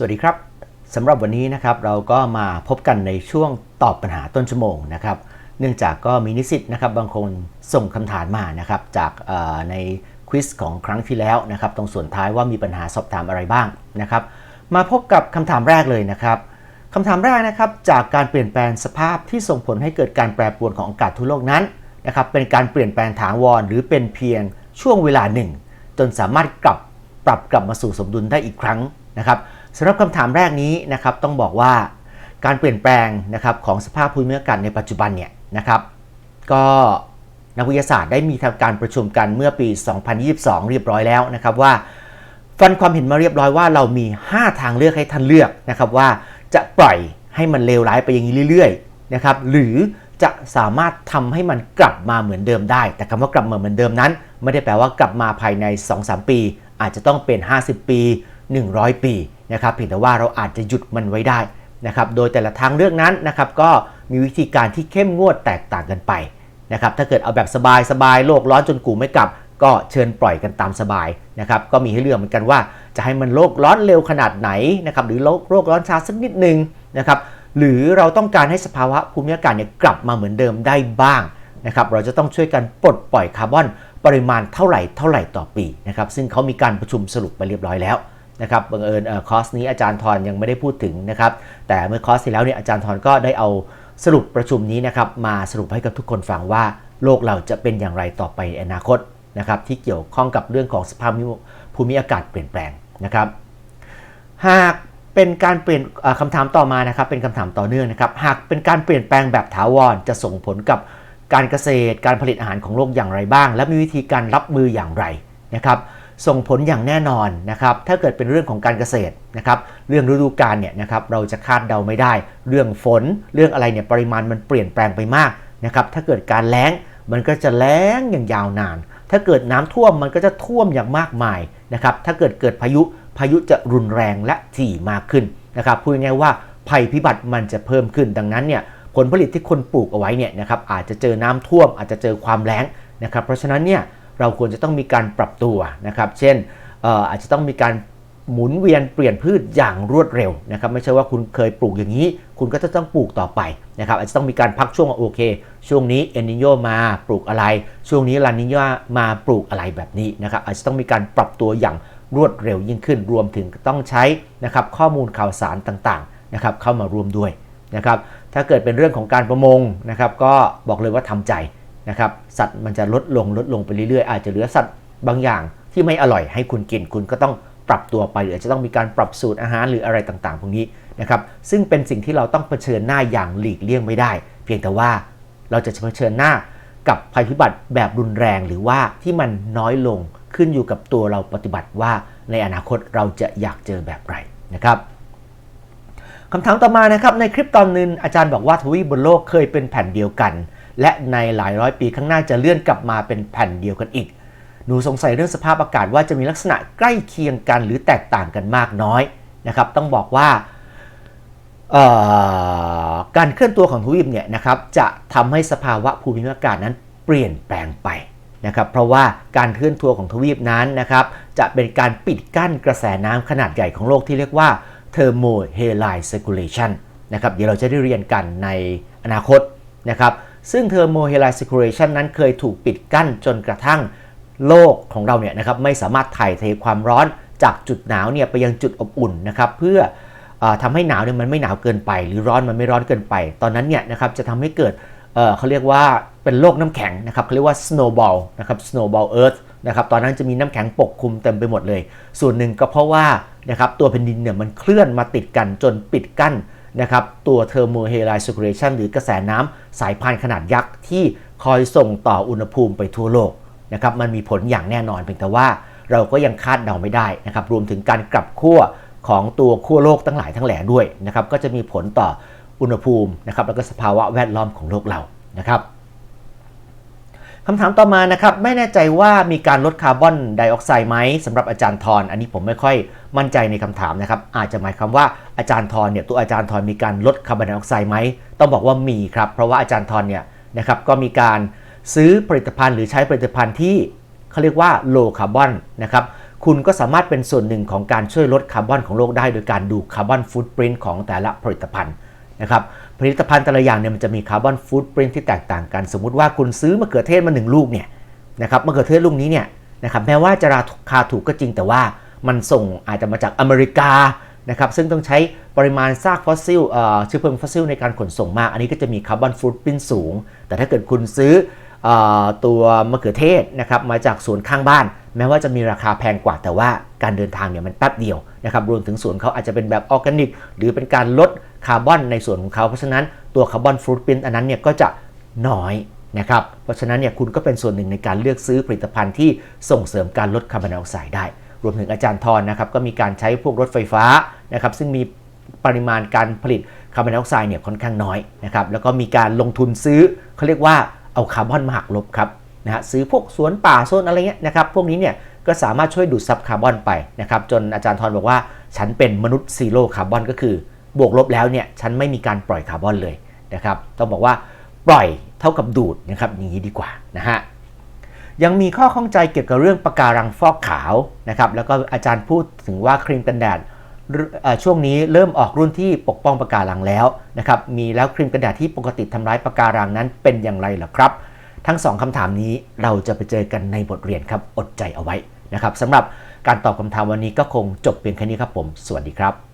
สวัสดีครับสำหรับวันนี้นะครับเราก็มาพบกันในช่วงตอบปัญหาต้นชั่วโมงนะครับ เนื่องจากก็มีนิสิตนะครับบางคนส่งคำถามมานะครับจากในควิสของครั้งที่แล้วนะครับ ตรงส่วนท้ายว่ามีปัญหาสอบถามอะไรบ้างนะครับ มาพบกับคำถามแรกเลยนะครับคำถามแรกนะครับจากการเปลี่ยนแปลงสภาพที่ส่งผลให้เกิดการแปรปรวนของอากาศทั่วโลกนั้นนะครับเป็นการเปลี่ยนแปลงถาวรหรือเป็นเพียงช่วงเวลาหนึ่ง จนสามารถกลับปรับกลับมาสู่สมดุลได้อีกครั้งนะครับ สำหรับคำถามแรกนี้นะครับต้องบอกว่าการเปลี่ยนแปลงนะครับของสภาพภูมิอากาศในปัจจุบันเนี่ยนะครับก็นักวิทยาศาสตร์ได้มีทำการประชุมกันเมื่อปี 2022 เรียบร้อยแล้วนะครับว่า ฟันความเห็นมาเรียบร้อยว่าเรามี 5 ทางเลือกให้ท่านเลือกนะครับว่าจะปล่อยให้มันเลวร้ายไปอย่างนี้เรื่อยๆนะครับหรือจะสามารถทำให้มันกลับมาเหมือนเดิมได้ แต่คำว่ากลับมาเหมือนเดิมนั้น ไม่ได้แปลว่ากลับมาภายใน 2-3 ปี อาจจะต้องเป็น 50 ปี 100 ปี นะครับเพียงแต่ว่าเราอาจจะหยุดมันไว้ได้นะครับโดยแต่ละทางเลือกนั้นนะครับก็มีวิธีการที่เข้มงวดแตกต่างกันไปนะครับถ้าเกิดเอาแบบสบายๆโลกร้อนจนกูไม่กลับ ก็เชิญปล่อยกันตามสบายนะครับก็มีให้เลือกเหมือนกันว่า จะให้มันโลกร้อนเร็วขนาดไหนนะครับหรือโลกโลกร้อนช้าสักนิดนึงนะครับหรือเราต้องการให้สภาวะภูมิอากาศเนี่ยกลับมาเหมือนเดิมได้บ้างนะครับเราจะต้องช่วยกันปลดปล่อยคาร์บอนปริมาณเท่าไหร่เท่าไหร่ต่อปีนะครับซึ่งเขามีการประชุมสรุปไปเรียบร้อยแล้ว นะครับบังเอิญคอร์สนี้อาจารย์ทรยังไม่ได้พูดถึงนะครับ แต่เมื่อคอร์สที่แล้วเนี่ยอาจารย์ทรก็ได้เอาสรุปประชุมนี้นะครับมาสรุปให้กับทุกคนฟังว่าโลกเราจะเป็นอย่างไรต่อไปในอนาคตนะครับที่เกี่ยวข้องกับเรื่องของสภาพภูมิอากาศเปลี่ยนแปลงนะครับ หากเป็นการเปลี่ยนคำถามต่อมานะครับ เป็นคำถามต่อเนื่องนะครับ หากเป็นการเปลี่ยนแปลงแบบถาวรจะส่งผลกับการเกษตร การผลิตอาหารของโลกอย่างไรบ้าง และมีวิธีการรับมืออย่างไรนะครับ ส่งผลอย่างแน่นอนนะครับ ถ้าเกิดเป็นเรื่องของการเกษตรนะครับ เรื่องฤดูกาลเนี่ยนะครับเราจะคาดเดาไม่ได้ เรื่องฝน เรื่องอะไรเนี่ยปริมาณมันเปลี่ยนแปลงไปมากนะครับ ถ้าเกิดการแล้งมันก็จะแล้งอย่างยาวนาน ถ้าเกิดน้ำท่วมมันก็จะท่วมอย่างมากมายนะครับ ถ้าเกิดเกิดพายุพายุจะรุนแรงและถี่มากขึ้นนะครับ พูดง่ายว่าภัยพิบัติมันจะเพิ่มขึ้น ดังนั้นเนี่ยผลผลิตที่คนปลูกเอาไว้เนี่ยนะครับอาจจะเจอน้ำท่วมอาจจะเจอความแล้งนะครับ เพราะฉะนั้นเนี่ย เราควรจะต้องมีการปรับตัวนะครับ เช่นอออาจจะต้องมีการหมุนเวียนเปลี่ยนพืชอย่างรวดเร็วนะครับไม่ใช่ว่าคุณเคยปลูกอย่างนี้ คุณก็จะต้องปลูกต่อไปนะครับอาจจะต้องมีการพักช่วงโอเค ช่วงนี้เอนิโยมาปลูกอะไร ช่วงนี้ลานิโยมาปลูกอะไรแบบนี้นะครับอาจจะต้องมีการปรับตัวอย่างรวดเร็วยิ่งขึ้น รวมถึงต้องใช้นะครับข้อมูลข่าวสารต่างๆนะครับเข้ามารวมด้วยนะครับถ้าเกิดเป็นเรื่องของการประมงนะครับก็บอกเลยว่าทำใจ นะครับสัตว์มันจะลดลงลดลงไปเรื่อยๆ อาจจะเหลือสัตว์บางอย่างที่ไม่อร่อยให้คุณกินคุณก็ต้องปรับตัวไปหรืออาจจะต้องมีการปรับสูตรอาหารหรืออะไรต่างๆ พวกนี้นะครับซึ่งเป็นสิ่งที่เราต้องเผชิญหน้าอย่างหลีกเลี่ยงไม่ได้ เพียงแต่ว่าเราจะเผชิญหน้ากับภัยพิบัติแบบรุนแรงหรือว่าที่มันน้อยลงขึ้นอยู่กับตัวเราปฏิบัติว่าในอนาคตเราจะอยากเจอแบบไรนะครับคำถามต่อมานะครับในคลิปตอนนึงอาจารย์บอกว่าทวีปบนโลกเคยเป็นแผ่นเดียวกัน และในหลายร้อยปีข้างหน้าจะเลื่อนกลับมาเป็นแผ่นเดียวกันอีก หนูสงสัยเรื่องสภาพอากาศว่าจะมีลักษณะใกล้เคียงกันหรือแตกต่างกันมากน้อยนะครับ ต้องบอกว่าการเคลื่อนตัวของทวีปเนี่ยนะครับจะทำให้สภาวะภูมิอากาศนั้นเปลี่ยนแปลงไปนะครับเพราะว่าการเคลื่อนตัวของทวีปนั้นนะครับจะเป็นการปิดกั้นกระแสน้ำขนาดใหญ่ของโลกที่เรียกว่า thermohaline circulation นะครับเดี๋ยวเราจะได้เรียนกันในอนาคตนะครับ ซึ่ง thermohaline circulation นั้นเคยถูกปิดกั้นจนกระทั่งโลกของเราเนี่ยนะครับไม่สามารถถ่ายเทความร้อนจากจุดหนาวเนี่ยไปยังจุดอบอุ่นนะครับเพื่อออทำให้หนาวเนี่ยมันไม่หนาวเกินไป หรือร้อนมันไม่ร้อนเกินไป ตอนนั้นเนี่ยนะครับจะทำให้เกิดเเขาเรียกว่าเป็นโลกน้ำแข็งนะครับเขาเรียกว่า snowball นะครับ snowball earth นะครับตอนนั้นจะมีน้ำแข็งปกคลุมเต็มไปหมดเลย ส่วนหนึ่งก็เพราะว่านะครับตัวแผ่นดินเนี่ยมันเคลื่อนมาติดกันจนปิดกั้น นะครับตัวเทอร์โมเฮลไอส์กรีชันหรือกระแสน้ำสายพานขนาดยักษ์ที่คอยส่งต่ออุณหภูมิไปทั่วโลกนะครับมันมีผลอย่างแน่นอนเพียงแต่ว่าเราก็ยังคาดเดาไม่ได้นะครับรวมถึงการกลับขั้วของตัวขั้วโลกทั้งหลายทั้งแหล่ด้วยนะครับก็จะมีผลต่ออุณหภูมินะครับแล้วก็สภาวะแวดล้อมของโลกเรานะครับ คำถามต่อมานะครับไม่แน่ใจว่ามีการลดคาร์บอนไดออกไซด์ไหมสำหรับอาจารย์ทรอันนี้ผมไม่ค่อยมั่นใจในคำถามนะครับ อาจจะหมายความว่าอาจารย์ทรเนี่ยตัวอาจารย์ทรมีการลดคาร์บอนไดออกไซด์ไหมต้องบอกว่ามีครับเพราะว่าอาจารย์ทรเนี่ยนะครับก็มีการซื้อผลิตภัณฑ์หรือใช้ผลิตภัณฑ์ที่เขาเรียกว่า low carbon นะครับคุณก็สามารถเป็นส่วนหนึ่งของการช่วยลดคาร์บอนของโลกได้ โดยการดูคาร์บอนฟุตปรินต์ของแต่ละผลิตภัณฑ์นะครับ ผลิตภัณฑ์แต่ละอย่างเนี่ยมันจะมีคาร์บอนฟุตปรินต์ที่แตกต่างกัน สมมุติว่าคุณซื้อมะเขือเทศมาหนึ่งลูกเนี่ยนะครับมะเขือเทศลูกนี้เนี่ยนะครับแม้ว่าจะราคาถูกก็จริงแต่ว่ามันส่งอาจจะมาจากอเมริกานะครับซึ่งต้องใช้ปริมาณซากฟอสซิลเอ่อเชื้อเพลิงฟอสซิลในการขนส่งมาก อันนี้ก็จะมีคาร์บอนฟุตปรินต์สูง แต่ถ้าเกิดคุณซื้อเออตัวมะเขือเทศนะครับมาจากสวนข้างบ้าน แม้ว่าจะมีราคาแพงกว่าแต่ว่าการเดินทางเนี่ยมันแป๊บเดียวนะครับรวมถึงสวนเขาอาจจะเป็นแบบออร์แกนิก หรือเป็นการลดคาร์บอนในส่วนของเขา เพราะฉะนั้นตัวคาร์บอนฟุตปรินต์อันนั้นเนี่ยก็จะน้อยนะครับเพราะฉะนั้นเนี่ยคุณก็เป็นส่วนหนึ่งในการเลือกซื้อผลิตภัณฑ์ที่ส่งเสริมการลดคาร์บอนไดออกไซด์ได้ รวมถึงอาจารย์ทรนะครับก็มีการใช้พวกรถไฟฟ้านะครับซึ่งมีปริมาณการผลิตคาร์บอนไดออกไซด์เนี่ยค่อนข้างน้อยนะครับแล้วก็มีการลงทุนซื้อเขาเรียกว่าเอาคาร์บอนมาหักลบครับ นะฮะซื้อพวกสวนป่าโซนอะไรเงี้ยนะครับ พวกนี้เนี่ยก็สามารถช่วยดูดซับคาร์บอนไปนะครับ จนอาจารย์ทรบอกว่า ฉันเป็นมนุษย์ซีโร่คาร์บอนก็คือบวกลบแล้วเนี่ยฉันไม่มีการปล่อยคาร์บอนเลยนะครับ ต้องบอกว่าปล่อยเท่ากับดูดนะครับอย่างนี้ดีกว่านะฮะยังมีข้อข้องใจเกี่ยวกับเรื่องปะการังฟอกขาวนะครับแล้วก็อาจารย์พูดถึงว่าครีมกันแดดช่วงนี้เริ่มออกรุ่นที่ปกป้องปะการังแล้วนะครับมีแล้วครีมกันแดดที่ปกติทำร้ายปะการังนั้นเป็นอย่างไรล่ะครับ ทั้งสองคำถามนี้เราจะไปเจอกันในบทเรียนครับ อดใจเอาไว้นะครับสำหรับการตอบคำถามวันนี้ก็คงจบเพียงแค่นี้ครับผม สวัสดีครับ